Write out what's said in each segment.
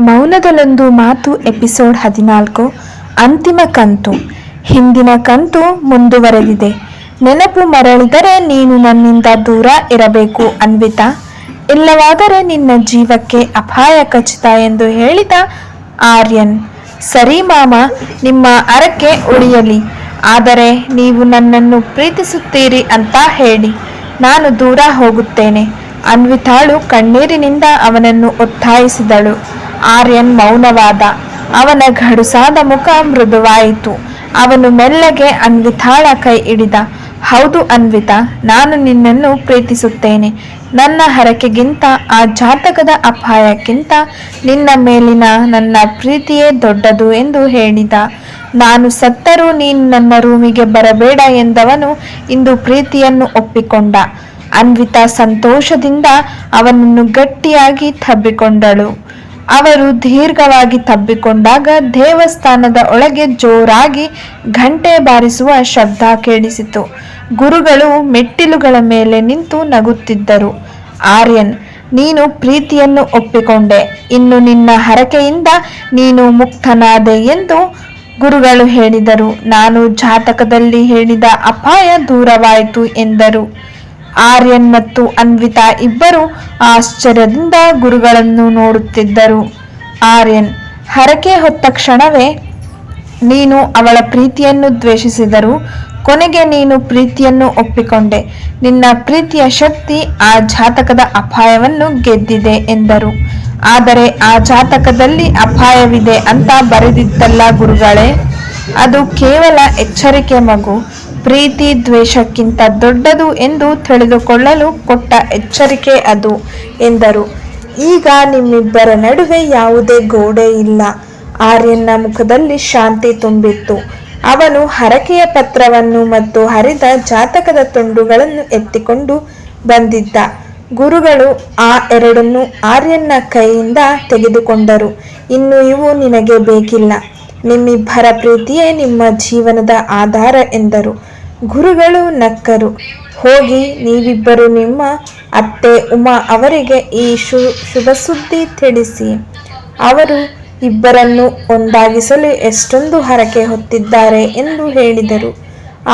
ಮೌನದಲ್ಲೊಂದು ಮಾತು ಎಪಿಸೋಡ್ ಹದಿನಾಲ್ಕು. ಅಂತಿಮ ಕಂತು. ಹಿಂದಿನ ಕಂತು ಮುಂದುವರೆದಿದೆ. ನೆನಪು ಮರಳಿದರೆ ನೀನು ನನ್ನಿಂದ ದೂರ ಇರಬೇಕು, ಅನ್ವಿತಾ. ಇಲ್ಲವಾದರೆ ನಿನ್ನ ಜೀವಕ್ಕೆ ಅಪಾಯ ಖಚಿತ ಎಂದು ಹೇಳಿದ ಆರ್ಯನ್. ಸರಿ ಮಾಮ, ನಿಮ್ಮ ಅರಕ್ಕೆ ಉಳಿಯಲಿ. ಆದರೆ ನೀವು ನನ್ನನ್ನು ಪ್ರೀತಿಸುತ್ತೀರಿ ಅಂತ ಹೇಳಿ. ನಾನು ದೂರ ಹೋಗುತ್ತೇನೆ. ಅನ್ವಿತಾಳು ಕಣ್ಣೀರಿನಿಂದ ಅವನನ್ನು ಒತ್ತಾಯಿಸಿದಳು. ಆರ್ಯನ್ ಮೌನವಾದ. ಅವನ ಗಡುಸಾದ ಮುಖ ಮೃದುವಾಯಿತು. ಅವನು ಮೆಲ್ಲಗೆ ಅನ್ವಿತಾಳ ಕೈ ಹಿಡಿದ. ಹೌದು ಅನ್ವಿತಾ, ನಾನು ನಿನ್ನನ್ನು ಪ್ರೀತಿಸುತ್ತೇನೆ. ನನ್ನ ಹರಕೆಗಿಂತ, ಆ ಜಾತಕದ ಅಪಾಯಕ್ಕಿಂತ ನಿನ್ನ ಮೇಲಿನ ನನ್ನ ಪ್ರೀತಿಯೇ ದೊಡ್ಡದು ಎಂದು ಹೇಳಿದ. ನಾನು ಸತ್ತರೂ ನೀನು ನನ್ನ ರೂಮಿಗೆ ಬರಬೇಡ ಎಂದವನು ಇಂದು ಪ್ರೀತಿಯನ್ನು ಒಪ್ಪಿಕೊಂಡ. ಅನ್ವಿತಾ ಸಂತೋಷದಿಂದ ಅವನನ್ನು ಗಟ್ಟಿಯಾಗಿ ತಬ್ಬಿಕೊಂಡಳು. ಅವರು ದೀರ್ಘವಾಗಿ ತಬ್ಬಿಕೊಂಡಾಗ ದೇವಸ್ಥಾನದ ಒಳಗೆ ಜೋರಾಗಿ ಘಂಟೆ ಬಾರಿಸುವ ಶಬ್ದ ಕೇಳಿಸಿತು. ಗುರುಗಳು ಮೆಟ್ಟಿಲುಗಳ ಮೇಲೆ ನಿಂತು ನಗುತ್ತಿದ್ದರು. ಆರ್ಯನ್, ನೀನು ಪ್ರೀತಿಯನ್ನು ಒಪ್ಪಿಕೊಂಡೆ. ಇನ್ನು ನಿನ್ನ ಹರಕೆಯಿಂದ ನೀನು ಮುಕ್ತನಾದೆ ಎಂದು ಗುರುಗಳು ಹೇಳಿದರು. ನಾನು ಜಾತಕದಲ್ಲಿ ಹೇಳಿದ ಅಪಾಯ ದೂರವಾಯಿತು ಎಂದರು. ಆರ್ಯನ್ ಮತ್ತು ಅನ್ವಿತಾ ಇಬ್ಬರು ಆಶ್ಚರ್ಯದಿಂದ ಗುರುಗಳನ್ನು ನೋಡುತ್ತಿದ್ದರು. ಆರ್ಯನ್, ಹರಕೆ ಹೊತ್ತ ಕ್ಷಣವೇ ನೀನು ಅವಳ ಪ್ರೀತಿಯನ್ನು ದ್ವೇಷಿಸಿದರು ಕೊನೆಗೆ ನೀನು ಪ್ರೀತಿಯನ್ನು ಒಪ್ಪಿಕೊಂಡೆ. ನಿನ್ನ ಪ್ರೀತಿಯ ಶಕ್ತಿ ಆ ಜಾತಕದ ಅಪಾಯವನ್ನು ಗೆದ್ದಿದೆ ಎಂದರು. ಆದರೆ ಆ ಜಾತಕದಲ್ಲಿ ಅಪಾಯವಿದೆ ಅಂತ ಬರೆದಿದ್ದಲ್ಲ ಗುರುಗಳೇ. ಅದು ಕೇವಲ ಎಚ್ಚರಿಕೆ ಮಗು. ಪ್ರೀತಿ ದ್ವೇಷಕ್ಕಿಂತ ದೊಡ್ಡದು ಎಂದು ತಿಳಿದುಕೊಳ್ಳಲು ಕೊಟ್ಟ ಎಚ್ಚರಿಕೆ ಅದು, ಎಂದರು. ಈಗ ನಿಮ್ಮಿಬ್ಬರ ನಡುವೆ ಯಾವುದೇ ಗೋಡೆ ಇಲ್ಲ. ಆರ್ಯನ ಮುಖದಲ್ಲಿ ಶಾಂತಿ ತುಂಬಿತ್ತು. ಅವನು ಹರಕೆಯ ಪತ್ರವನ್ನು ಮತ್ತು ಹರಿದ ಜಾತಕದ ತುಂಡುಗಳನ್ನು ಎತ್ತಿಕೊಂಡು ಬಂದಿದ್ದ. ಗುರುಗಳು ಆ ಎರಡನ್ನು ಆರ್ಯನ ಕೈಯಿಂದ ತೆಗೆದುಕೊಂಡರು. ಇನ್ನು ಇವು ನಿನಗೆ ಬೇಕಿಲ್ಲ. ನಿಮ್ಮಿಬ್ಬರ ಪ್ರೀತಿಯೇ ನಿಮ್ಮ ಜೀವನದ ಆಧಾರ, ಎಂದರು. ಗುರುಗಳು ನಕ್ಕರು. ಹೋಗಿ ನೀವಿಬ್ಬರು ನಿಮ್ಮ ಅತ್ತೆ ಉಮಾ ಅವರಿಗೆ ಈ ಶು, ಶುಭ ಸುದ್ದಿ ತಿಳಿಸಿ. ಅವರು ಇಬ್ಬರನ್ನು ಒಂದಾಗಿಸಲು ಎಷ್ಟೊಂದು ಹರಕೆ ಹೊತ್ತಿದ್ದಾರೆ ಎಂದು ಹೇಳಿದರು.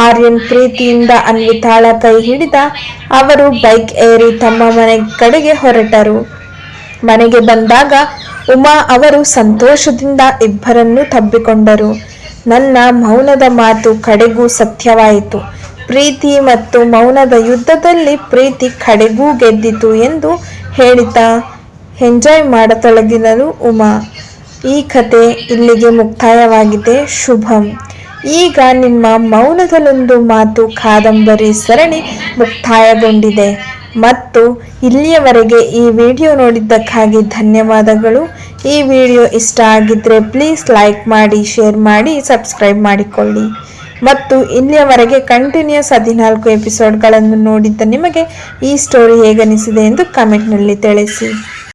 ಆರ್ಯನ್ ಪ್ರೀತಿಯಿಂದ ಅನ್ವಿತಾಳ ಕೈ ಹಿಡಿದ ಅವರು ಬೈಕ್ ಏರಿ ತಮ್ಮ ಮನೆ ಕಡೆಗೆ ಹೊರಟರು. ಮನೆಗೆ ಬಂದಾಗ ಉಮಾ ಅವರು ಸಂತೋಷದಿಂದ ಇಬ್ಬರನ್ನು ತಬ್ಬಿಕೊಂಡರು. ನನ್ನ ಮೌನದ ಮಾತು ಕಡೆಗೂ ಸತ್ಯವಾಯಿತು. ಪ್ರೀತಿ ಮತ್ತು ಮೌನದ ಯುದ್ಧದಲ್ಲಿ ಪ್ರೀತಿ ಕಡೆಗೂ ಗೆದ್ದಿತು ಎಂದು ಹೇಳಿತಾ ಎಂಜಾಯ್ ಮಾಡತೊಡಗಿದನು ಉಮಾ. ಈ ಕತೆ ಇಲ್ಲಿಗೆ ಮುಕ್ತಾಯವಾಗಿದೆ. ಶುಭಂ. ಈಗ ನಿಮ್ಮ ಮೌನದಲ್ಲೊಂದು ಮಾತು ಕಾದಂಬರಿ ಸರಣಿ ಮುಕ್ತಾಯಗೊಂಡಿದೆ. ಮತ್ತು ಇಲ್ಲಿಯವರೆಗೆ ಈ ವಿಡಿಯೋ ನೋಡಿದ್ದಕ್ಕಾಗಿ ಧನ್ಯವಾದಗಳು. ಈ ವಿಡಿಯೋ ಇಷ್ಟ ಆಗಿದ್ದರೆ ಪ್ಲೀಸ್ ಲೈಕ್ ಮಾಡಿ ಶೇರ್ ಮಾಡಿ ಸಬ್ಸ್ಕ್ರೈಬ್ ಮಾಡಿಕೊಳ್ಳಿ. ಮತ್ತು ಇಲ್ಲಿಯವರೆಗೆ ಕಂಟಿನ್ಯೂಸ್ ಹದಿನಾಲ್ಕು ಎಪಿಸೋಡ್ಗಳನ್ನು ನೋಡಿದ್ದ ನಿಮಗೆ ಈ ಸ್ಟೋರಿ ಹೇಗನಿಸಿದೆ ಎಂದು ಕಮೆಂಟ್ನಲ್ಲಿ ತಿಳಿಸಿ.